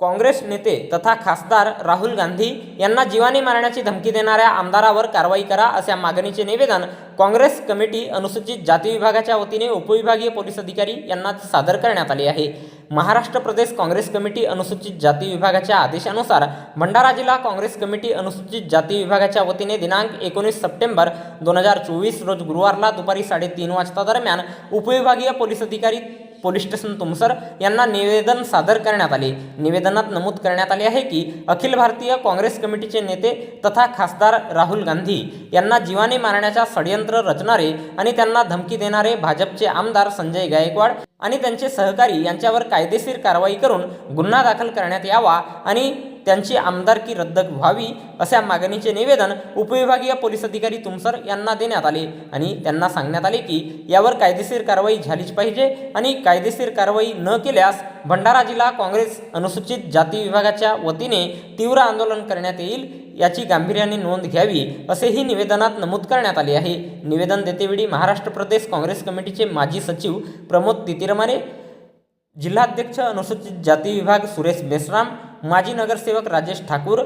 काँग्रेस नेते तथा खासदार राहुल गांधी यांना जीवाने मारण्याची धमकी देणाऱ्या आमदारावर कारवाई करा अशा मागणीचे निवेदन काँग्रेस कमिटी अनुसूचित जाती विभागाच्या वतीने उपविभागीय पोलीस अधिकारी यांना सादर करण्यात आले आहे. महाराष्ट्र प्रदेश काँग्रेस कमिटी अनुसूचित जाती विभागाच्या आदेशानुसार भंडारा जिल्हा काँग्रेस कमिटी अनुसूचित जाती विभागाच्या वतीने दिनांक एकोणीस सप्टेंबर दोन हजार चोवीस रोज गुरुवारला दुपारी साडेतीन वाजता दरम्यान उपविभागीय पोलीस अधिकारी पोलीस स्टेशन तुमसर यांना निवेदन सादर करण्यात आले. निवेदनात नमूद करण्यात आले आहे की अखिल भारतीय काँग्रेस कमिटीचे नेते तथा खासदार राहुल गांधी यांना जीवाने मारण्याच्या षडयंत्र रचणारे आणि त्यांना धमकी देणारे भाजपचे आमदार संजय गायकवाड आणि त्यांचे सहकारी यांच्यावर कायदेशीर कारवाई करून गुन्हा दाखल करण्यात यावा आणि त्यांची आमदारकी रद्द व्हावी अशा मागणीचे निवेदन उपविभागीय पोलीस अधिकारी तुमसर यांना देण्यात आले आणि त्यांना सांगण्यात आले की यावर कायदेशीर कारवाई झालीच पाहिजे आणि कायदेशीर कारवाई न केल्यास भंडारा जिल्हा काँग्रेस अनुसूचित जाती विभागाच्या वतीने तीव्र आंदोलन करण्यात येईल याची गांभीर्याने नोंद घ्यावी असेही निवेदनात नमूद करण्यात आले आहे. निवेदन देतेवेळी महाराष्ट्र प्रदेश काँग्रेस कमिटीचे माजी सचिव प्रमोद तितिरमाने जिल्हाध्यक्ष अनुसूचित जाती विभाग सुरेश बेसराम माजी नगरसेवक राजेश ठाकूर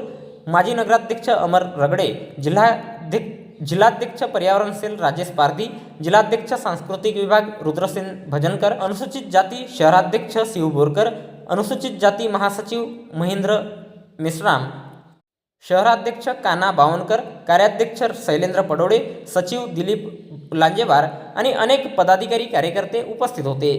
माजी नगराध्यक्ष अमर रगडे जिल्हाध्यक्ष जिल्हाध्यक्ष पर्यावरण सेल राजेश पारधी जिल्हाध्यक्ष सांस्कृतिक विभाग रुद्रसेन भजनकर अनुसूचित जाती शहराध्यक्ष शिव बोरकर अनुसूचित जाती महासचिव महेंद्र मेश्राम शहराध्यक्ष काना बावनकर कार्याध्यक्ष शैलेंद्र पडोळे सचिव दिलीप लांजेवार आणि अनेक पदाधिकारी कार्यकर्ते उपस्थित होते.